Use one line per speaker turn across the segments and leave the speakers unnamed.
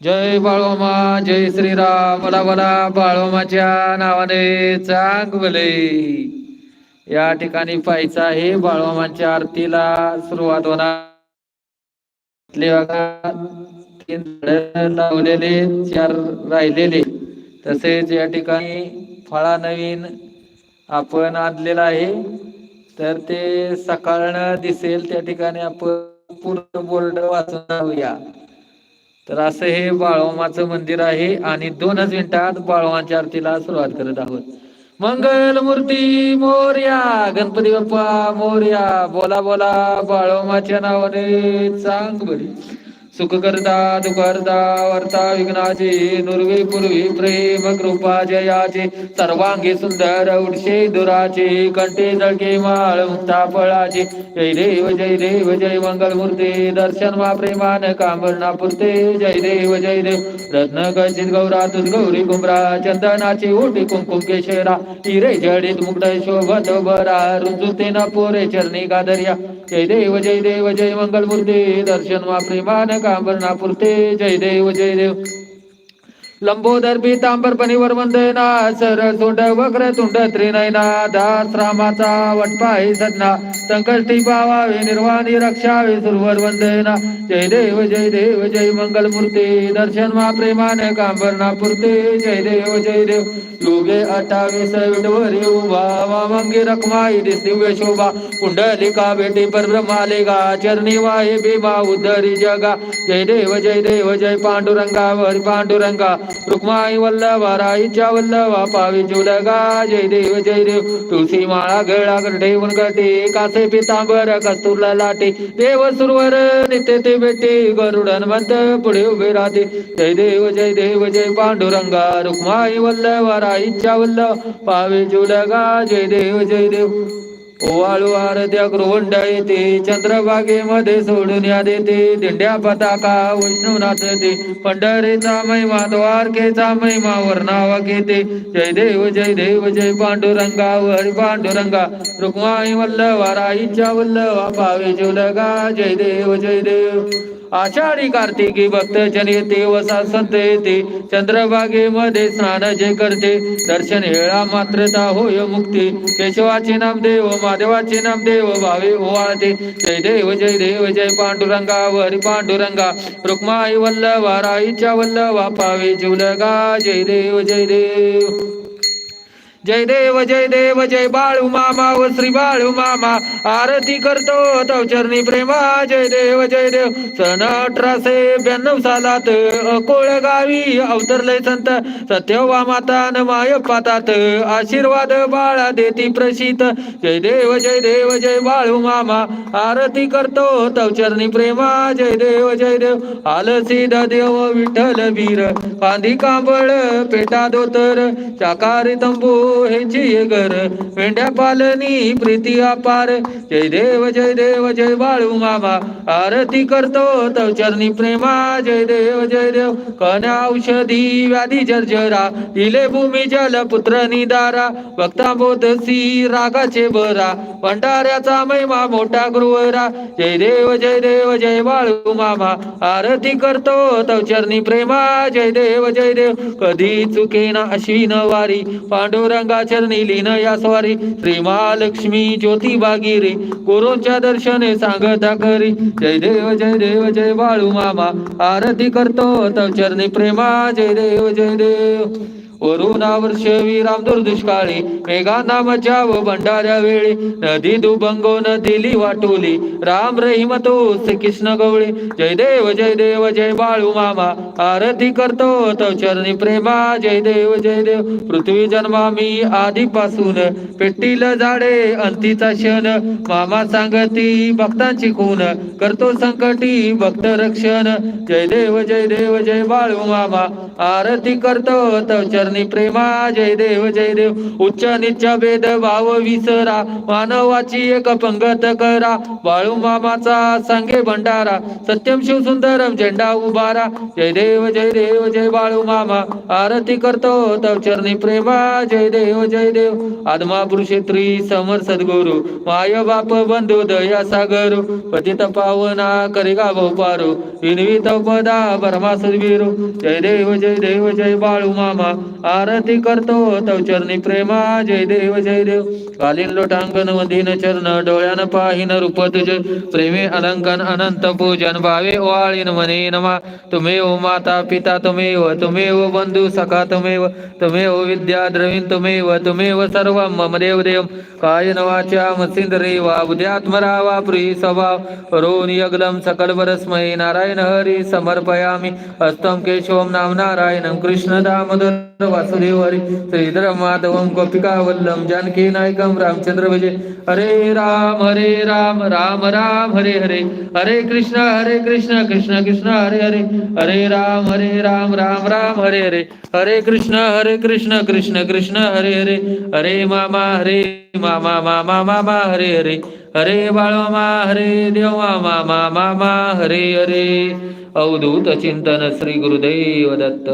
जय बाळोमा जय श्रीराम मला मला बाळोमाच्या नावाने चांगले या ठिकाणी पाहायचं आहे बाळोमाच्या आरतीला सुरुवात होणार. तीन लावलेले चार राहिलेले. तसेच या ठिकाणी फळा नवीन आपण आणलेला आहे. तर ते सकाळनं दिसेल त्या ठिकाणी आपण पूर्ण बोर्ड वाचून जाऊया. तर असं हे बाळोमाचं मंदिर आहे आणि दोनच मिनिटात बाळोमाच्या आरतीला सुरुवात करत आहोत. मंगल मूर्ती मोर्या गणपती बाप्पा मोर्या बोला बोला बाळोमाच्या नावाने चांग बरी सुख करता दुखरता वर्ता विघ्नाचे नुर्वी पूर्वी प्रेम कृपा जयाचे सर्वांगी सुंदर उडशे दुराचे कंठे जळके माळ मुक्ता फळाचे. जय देव जय देव जय मंगल मूर्ती दर्शन मा प्रेमान कांबरणा पुरते. जय देव जय देव. रत्न कचित गौरा तुझ गौरी कुंभरा चंदनाची ओटी कुंकुम केशरा. हिरे जडित मुक्त शोभत बरा रुजुते न पोरे चरणी गादर्या. जय देव जय देव जय मंगल मूर्ती दर्शन मा प्रेमान कांबरणा पुरते. जय देव जय देव. लंबोदर पीतांबर पणीवर वंदना सर तोंड वक्र तुंड त्रिनयना दास रामाचा वटपाही सदना संकष्टी पावावे निर्वाणी रक्षावे सुरवर वंदना जय देव जय देव जय मंगल मूर्ती दर्शन मा प्रेमाने कांबरना पुरते. जय देव जय देव योगे अठ्ठावीस विटवरी उभा वामंगी रखमाई दिव्य शोभा. कुंडलिका बेटी पर गा चरणी वाहे भीमा उद्धरी जगा. जय देव जय देव जय पांडुरंगा वर पांडुरंगा. रुक्माई वल्लभा राईच्या वल्लभा पावी चुलगा जय देव जय देव तुळशी माळा गळा ठेवून गटे कासे पितांबर कस्तुरला लाटे. देव सुरवर नित्य ते भेटे गरुडन मंत पुढे उभे राहते. जय देव जय देव जय पांडुरंगा रुक्माई वल्लभा राईच्या वल्लभ पावी चुलगा जय देव जय देव ओवाळू आरत्या गृहंड येते चंद्रभागेमध्ये सोडून या देते. दिंड्या पताका वैष्णवनाथ ते पंढरीचा महिमा द्वारकेचा महिमा वर्णावा घेते. जय देव जय देव जय पांडुरंगा हरी पांडुरंगा. रुक्माई वल्लवा राईच्या वल्लवा पावे जुलगा. जय देव जय देव. आषाढी कार्तिकी भक्त जन येते वसा संत येते. चंद्रभागेमध्ये स्नान जे करते. दर्शन हेळा मात्रता होय मुक्ती. केशवाचे नाम देव महादेवाचे नाम देव भावे ओवाळते. जय देव जय देव जय पांडुरंगा वरी पांडुरंगा. रुक्माई वल्लभा राईच्या वल्लभा पावे जीवलगा. जय देव जय देव. जय देव जय देव जय बाळू मामा व श्री बाळू मामा. आरती करतो तवचरणी प्रेमा. जय देव जय देव. सन अठराशे ब्याण्णव सालात अकोळ गावी अवतरले संत. सत्यवा माता न माय पातात आशीर्वाद बाळा देती प्रसित जय देव जय देव जय बाळू मामा. आरती करतो तवचरणी प्रेमा. जय देव जय देव. आलसी देव विठ्ठल वीर. कांदी कांबळ पेटा दोतर. शाकाहारी तंबू हेची घर मेंढ्या पालनी प्रीती अपार. जय देव जय देव जय बाळू मामा. आरती करतो तव चरणी प्रेमा. जय देव जय देव. कन्या औषधी व्याधी जर्जरा. दिले भूमी जल पुत्र निदारा. भक्ता बोधसी रागाचे बरा. भंडाऱ्याचा महिमा मोठा गृहरा जय देव जय देव जय बाळू मामा. आरती करतो तव चरणी प्रेमा. जय देव जय देव. कधी चुकेना अश्विन वारी पांडुरंग चरणी लीन या स्वारी. श्री महालक्ष्मी ज्योती बागिरे. गुरूंच्या दर्शने सांगता खरी जय देव जय देव जय बाळू मामा. आरती करतो तव चरणी प्रेमा. जय देव जय देव. वरुणावर्ष रामदूर दुष्काळी मेघा नामाच्या व भंडाऱ्या वेळी नदी दुभंगो दिली वाटोली राम रहीम तो कृष्ण गवळी जय देव जय देव जय बाळू मामा आरती करतो तव चरणी प्रेमा जय देव जय देव पृथ्वी जन्मा मी आधीपासून पेटील झाडे अंतीचा क्षण मामा सांगती भक्तांची खून करतो संकटी भक्त रक्षण जय देव जय देव जय बाळू मामा आरती करतो तव चरणी करणे प्रेमा जय देव जय देव. उच्च निच भेद भाव विसरा मानवाची एक पंगत करा. बाळू मामाचा सांगे भंडारा सत्यम शिव सुंदरम झेंडा उभारा. जय देव जय देव जय बाळू मामा. आरती करतो तव चरणी प्रेमा जय देव जय देव. आदमा पुरुषेत्री समर सद्गुरु माय बाप बंधू दया सागर. पतित पावना करिगा गाभो पारो. विनवी पदा परमा सद्वीरो. जय देव जय देव जय बाळू मामा. आरती करतो तव चरणी प्रेमा जय देव जय देव. कालीन लोटांकन मधीन चरण डोळ्यान पाहिन रूप तुझ. प्रेमी अलंकन अनंत पूजन भावे वाळीन मने नमा. तुमेव माता पिता तुमेव तुमेव बंधू सखा तुमेव तुमेव विद्या द्रवीण तुमेव तुमेव सर्व मम देव देव. काय नवाच्या मसिंद्रे वा बुद्ध्यात्मरा वा प्रिय स्वभाव. रोन यगलम सकल वरस्मय नारायण हरी समर्पयामी. हस्तं केशवम नाम नारायणं कृष्ण दामोदर वासुदेव हरी श्रीधर माधवम गोपिका वल्लम जानकी नायकम रामचंद्र विजय। हरे राम हरे राम राम राम हरे हरे। हरे कृष्ण हरे कृष्ण कृष्ण कृष्ण हरे हरे। हरे राम हरे राम राम राम हरे हरे। हरे कृष्ण हरे कृष्ण कृष्ण कृष्ण हरे हरे। हरे मामा हरे मामा मामा मामा हरे हरे। हरे बाळमा हरे देव मामा मामा मा हरे हरे। अवधूत चिंतन श्री गुरुदेव दत्त।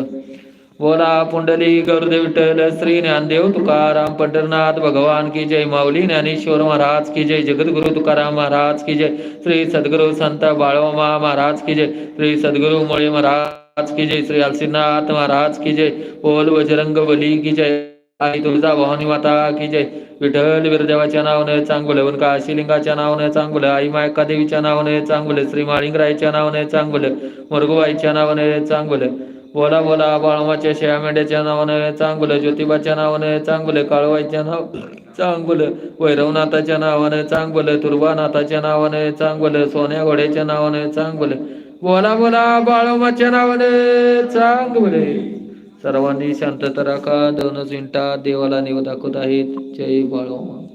बोला पुंडली गुरुदेव विठ्ठल श्री ज्ञानदेव तुकाराम पंढरनाथ भगवान की जय माऊली ज्ञानेश्वर महाराज की जय जगद्गुरु तुकाराम महाराज की जय श्री सद्गुरु संत बाळोमा महाराज की जय श्री सद्गुरु मुळे महाराज की जय श्री अलसीनाथ महाराज की जय बोल वजरंग बली की जय आई तुळजा भवानी माता की जय विठ्ठल वीरदेवाच्या नावाने चांगलं वनका शिलिंगाच्या नावाने चांगलं आई मायका देवीच्या नावाने चांगलं श्री माळिंगरायच्या नावाने चांगलं मुरगुबाईच्या नावाने चांगलं बोला बोला बाळमाच्या शेळ्या मेंढ्याच्या नावानं चांगलं ज्योतिबाच्या नावानं चांगलं काळवाईच्या नाव चांगलं वैरवनाथाच्या नावानं चांगलं तुर्बानाथाच्या नावानं चांगलं सोन्या घोड्याच्या नावानं चांगलं बोला बोला बाळमाच्या नावानं चांगुले. सर्वांनी शांतता राखा. दोनच मिनिटात देवाला निव दाखवत आहेत. जय बाळोमा